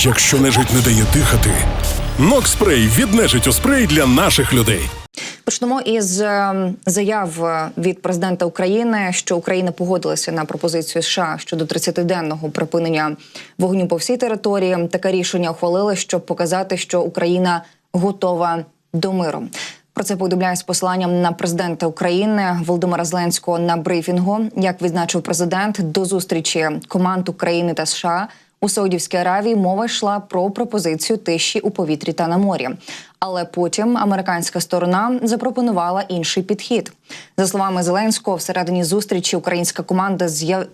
Якщо нежить не дає дихати, Нокспрей від нежиттю спрей для наших людей. Почнемо із е, заяв від президента України, що Україна погодилася на пропозицію США щодо 30-денного припинення вогню по всій території. Таке рішення ухвалили, щоб показати, що Україна готова до миру. Про це повідомляє з посиланням на президента України Володимира Зеленського на брифінгу. Як відзначив президент, до зустрічі команд України та США у Саудівській Аравії мова йшла про пропозицію тиші у повітрі та на морі. Але потім американська сторона запропонувала інший підхід. За словами Зеленського, всередині зустрічі українська команда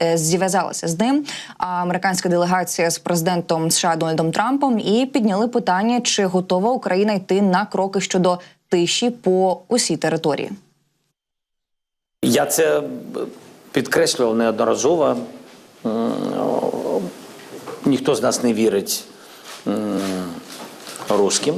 е, зв'язалася з ним. А американська делегація з президентом США Дональдом Трампом і підняли питання, чи готова Україна йти на кроки щодо тиші по усій території. Я це підкреслював неодноразово. Ніхто з нас не вірить русським.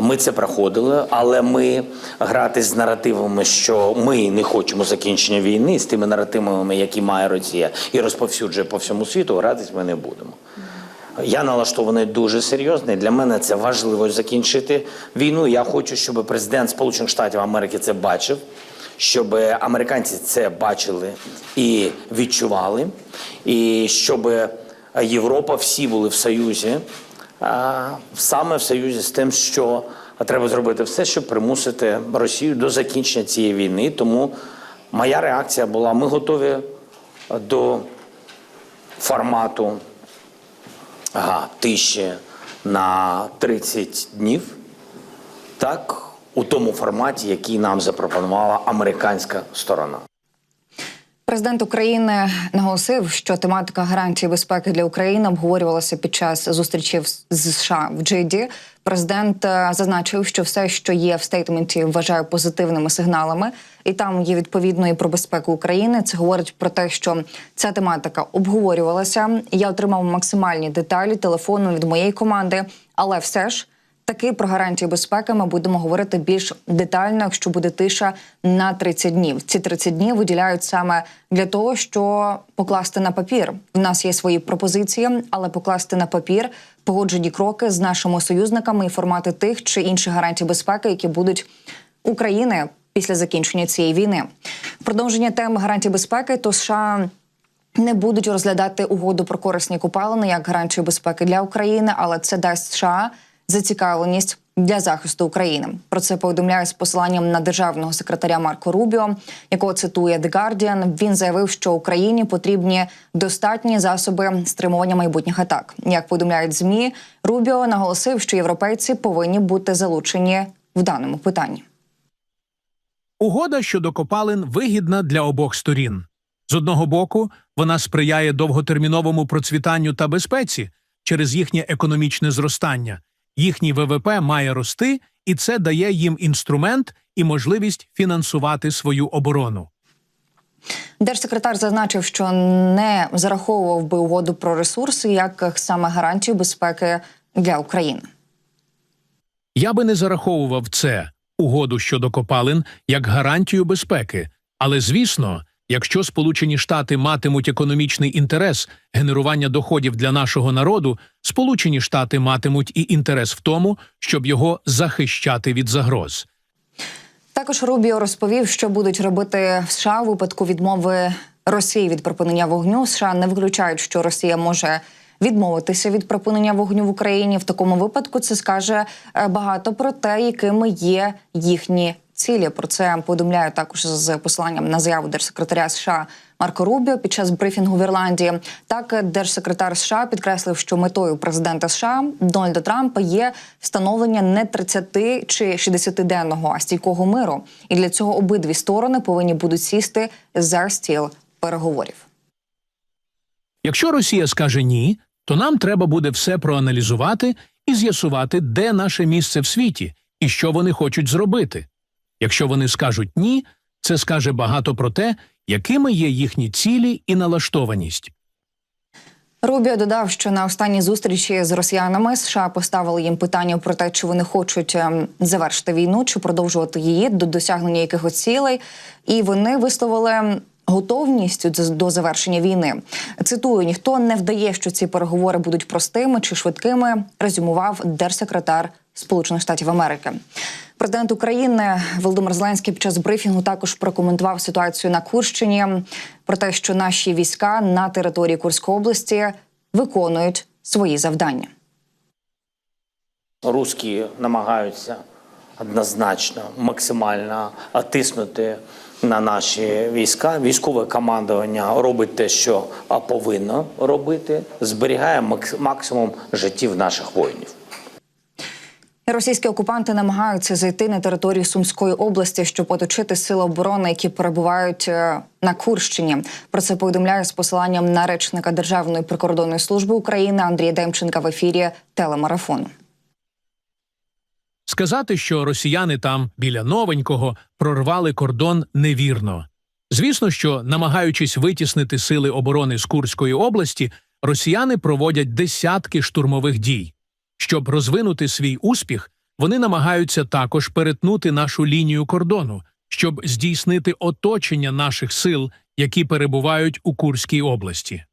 Ми це проходили, але ми грати з наративами, що ми не хочемо закінчення війни, з тими наративами, які має Росія, і розповсюджує по всьому світу, гратись ми не будемо. Я налаштований дуже серйозно. і Для мене це важливо закінчити війну. Я хочу, щоб президент Сполучених Штатів Америки це бачив, щоб американці це бачили і відчували, і щоб Європа всі були в союзі, саме в союзі з тим, що треба зробити все, щоб примусити Росію до закінчення цієї війни. Тому моя реакція була: ми готові до формату ага, тиші на 30 днів, так, у тому форматі, який нам запропонувала американська сторона. Президент України наголосив, що тематика гарантії безпеки для України обговорювалася під час зустрічі з США в Джиді. Президент е, зазначив, що все, що є в стейтменті, вважає позитивними сигналами, і там є відповідно і про безпеку України. Це говорить про те, що ця тематика обговорювалася. Я отримав максимальні деталі телефону від моєї команди, але все ж. Таки про гарантії безпеки ми будемо говорити більш детально, якщо буде тиша на 30 днів. Ці 30 днів виділяють саме для того, що покласти на папір. В нас є свої пропозиції, але покласти на папір погоджені кроки з нашими союзниками і формати тих чи інших гарантій безпеки, які будуть України після закінчення цієї війни. Продовження теми гарантій безпеки, то США не будуть розглядати угоду про корисні купалини як гарантію безпеки для України, але це дасть США зацікавленість для захисту України. Про це повідомляє з посиланням на державного секретаря Марко Рубіо, якого цитує The Guardian. Він заявив, що Україні потрібні достатні засоби стримування майбутніх атак. Як повідомляють змі, Рубіо наголосив, що європейці повинні бути залучені в даному питанні. Угода щодо копалин вигідна для обох сторін. З одного боку, вона сприяє довготерміновому процвітанню та безпеці через їхнє економічне зростання. Їхній ВВП має рости, і це дає їм інструмент і можливість фінансувати свою оборону. Держсекретар зазначив, що не зараховував би угоду про ресурси як саме гарантію безпеки для України. Я би не зараховував це угоду щодо копалин як гарантію безпеки. Але звісно, якщо Сполучені Штати матимуть економічний інтерес генерування доходів для нашого народу, Сполучені Штати матимуть і інтерес в тому, щоб його захищати від загроз. Також Рубіо розповів, що будуть робити в США у випадку відмови Росії від припинення вогню. США не виключають, що Росія може відмовитися від припинення вогню в Україні. В такому випадку це скаже е, багато про те, якими є їхні цілі. Про це повідомляю також з посиланням на заяву держсекретаря США Марко Рубіо під час брифінгу в Ірландії. Так, держсекретар США підкреслив, що метою президента США Дональда Трампа є встановлення не 30 чи 60-денного, а стійкого миру. І для цього обидві сторони повинні будуть сісти за стіл переговорів. Якщо Росія скаже ні, то нам треба буде все проаналізувати і з'ясувати, де наше місце в світі і що вони хочуть зробити. Якщо вони скажуть ні, це скаже багато про те, якими є їхні цілі і налаштованість. Рубіо додав, що на останній зустрічі з росіянами США поставили їм питання про те, чи вони хочуть ем, завершити війну, чи продовжувати її до досягнення якихось цілей. І вони висловили готовністю з- до завершення війни. Цитую: ніхто не вдає, що ці переговори будуть простими чи швидкими. Резюмував держсекретар Сполучених Штатів Америки. Президент України Володимир Зеленський під час брифінгу також прокоментував ситуацію на Курщині про те, що наші війська на території Курської області виконують свої завдання. Руські намагаються однозначно максимально тиснути на наші війська. Військове командування робить те, що повинно робити, зберігає максимум життів наших воїнів. Російські окупанти намагаються зайти на територію Сумської області, щоб оточити сили оборони, які перебувають е, на Курщині. Про це повідомляє з посиланням на речника Державної прикордонної служби України Андрія Демченка в ефірі телемарафон. Сказати, що росіяни там біля новенького прорвали кордон невірно. Звісно, що намагаючись витіснити сили оборони з Курської області, росіяни проводять десятки штурмових дій. Щоб розвинути свій успіх, вони намагаються також перетнути нашу лінію кордону, щоб здійснити оточення наших сил, які перебувають у Курській області.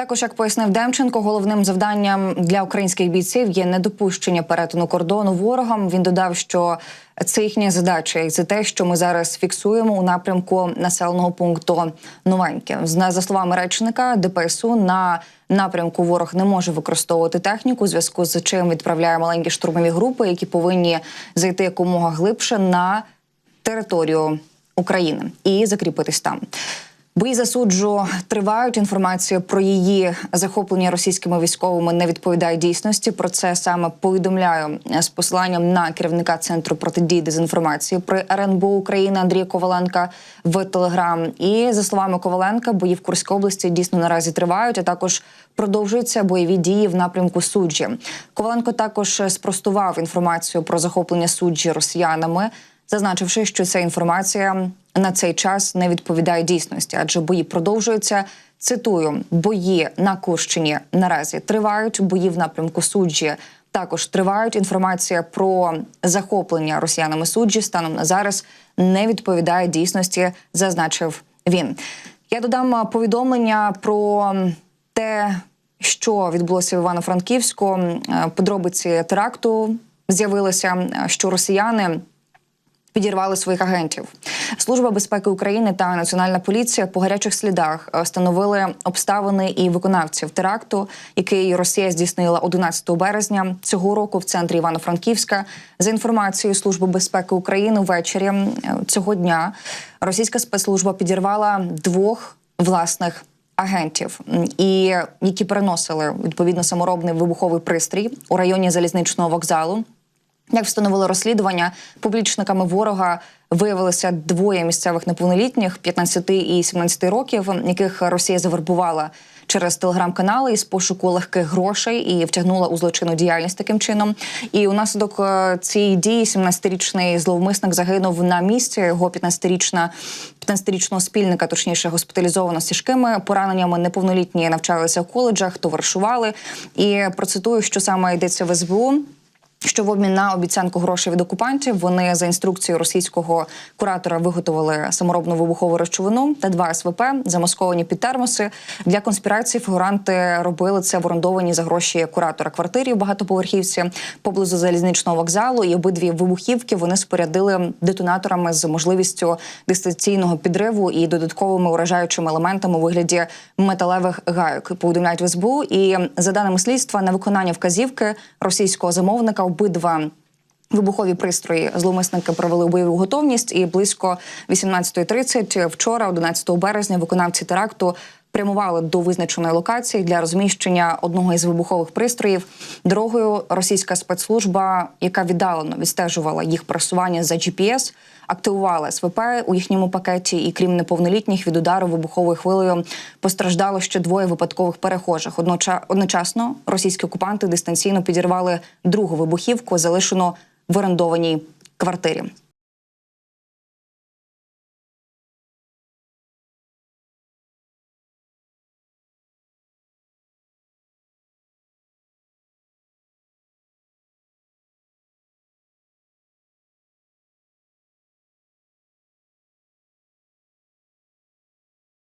Також, як пояснив Демченко, головним завданням для українських бійців є недопущення перетину кордону ворогам. Він додав, що це їхня задача, і це те, що ми зараз фіксуємо у напрямку населеного пункту Новеньке. За словами речника ДПСУ, на напрямку ворог не може використовувати техніку, у зв'язку з чим відправляє маленькі штурмові групи, які повинні зайти якомога глибше на територію України і закріпитись там. Бої за суджу тривають. Інформація про її захоплення російськими військовими не відповідає дійсності. Про це саме повідомляю з посиланням на керівника центру протидії дезінформації при РНБО України Андрія Коваленка в Телеграм. І за словами Коваленка, бої в Курській області дійсно наразі тривають. А також продовжуються бойові дії в напрямку суджі. Коваленко також спростував інформацію про захоплення суджі росіянами зазначивши, що ця інформація на цей час не відповідає дійсності, адже бої продовжуються. Цитую: бої на Курщині наразі тривають. Бої в напрямку суджі також тривають. Інформація про захоплення росіянами суджі станом на зараз не відповідає дійсності, зазначив він. Я додам повідомлення про те, що відбулося в Івано-Франківську. Подробиці теракту з'явилися, що росіяни підірвали своїх агентів. Служба безпеки України та Національна поліція по гарячих слідах е, встановили обставини і виконавців теракту, який Росія здійснила 11 березня цього року в центрі Івано-Франківська. За інформацією Служби безпеки України, ввечері е, цього дня російська спецслужба підірвала двох власних. Агентів, і які переносили відповідно саморобний вибуховий пристрій у районі залізничного вокзалу. Як встановило розслідування, публічниками ворога виявилося двоє місцевих неповнолітніх 15 і 17 років, яких Росія завербувала через телеграм-канали із пошуку легких грошей і втягнула у злочинну діяльність таким чином. І унаслідок е, цієї дії 17-річний зловмисник загинув на місці. Його 15-річна 15-річного спільника, точніше, госпіталізовано з тяжкими пораненнями. Неповнолітні навчалися в коледжах, товаришували. І процитую, що саме йдеться в СБУ. Що в обмін на обіцянку грошей від окупантів вони за інструкцією російського куратора виготовили саморобну вибухову речовину та два СВП, замасковані під термоси. Для конспірації фігуранти робили це в орендованій за гроші куратора квартирі в багатоповерхівці поблизу залізничного вокзалу. І обидві вибухівки вони спорядили детонаторами з можливістю дистанційного підриву і додатковими уражаючими елементами у вигляді металевих гайок. Повідомляють в СБУ. І за даними слідства, на виконання вказівки російського замовника обидва. Вибухові пристрої зловмисники провели бойову готовність, і близько 18.30 вчора, 11 березня, виконавці теракту прямували до визначеної локації для розміщення одного із вибухових пристроїв. Дорогою російська спецслужба, яка віддалено відстежувала їх просування за GPS, активувала СВП у їхньому пакеті. І крім неповнолітніх від удару вибуховою хвилею постраждало ще двоє випадкових перехожих. Одноча- одночасно російські окупанти дистанційно підірвали другу вибухівку, залишену в орендованій квартирі.